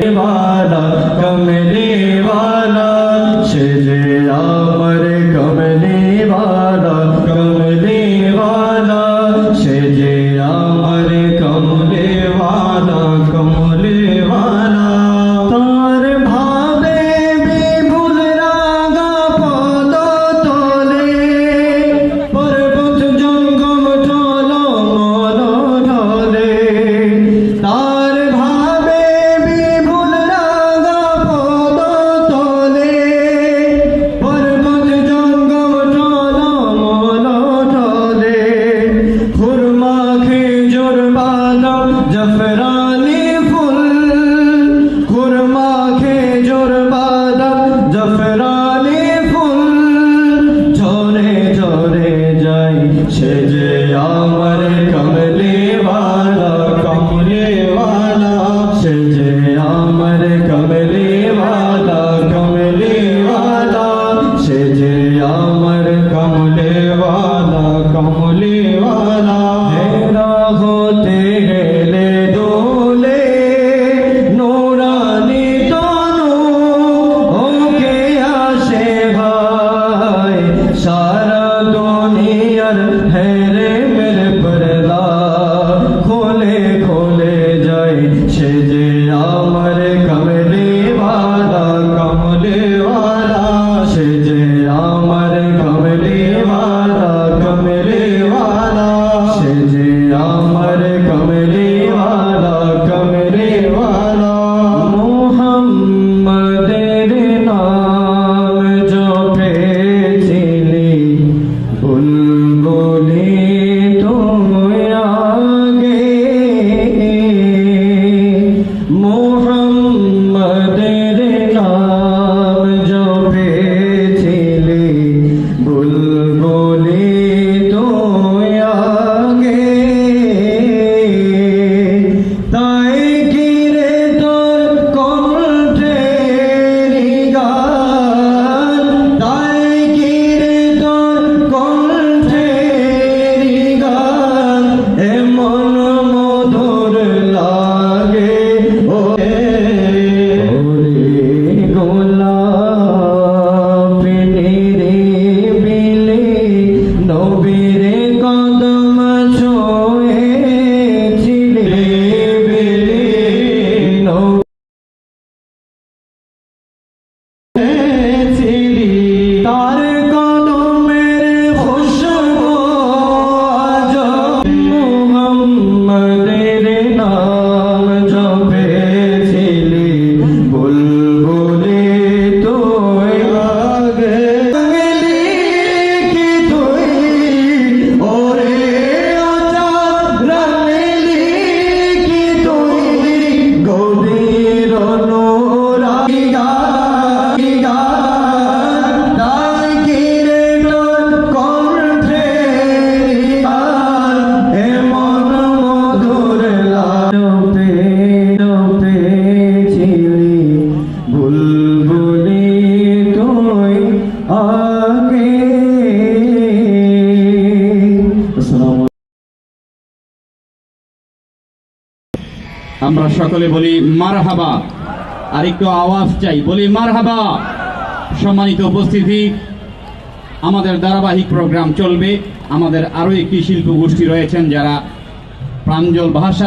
करने वाला कमेल সে যে আমার কমলে वाला কমলে वाला সে যে আমার কমলে वाला কমলে वाला সে যে আমার কমলে वाला কমলে वाला है ना होते हैं محمد আমরা সকলে বলি মার হাবা আরেকটু আওয়াজ চাই, বলি মার হাবা সম্মানিত উপস্থিতি, আমাদের ধারাবাহিক প্রোগ্রাম চলবে। আমাদের আরও একটি শিল্প গোষ্ঠী রয়েছেন যারা প্রাঞ্জল ভাষা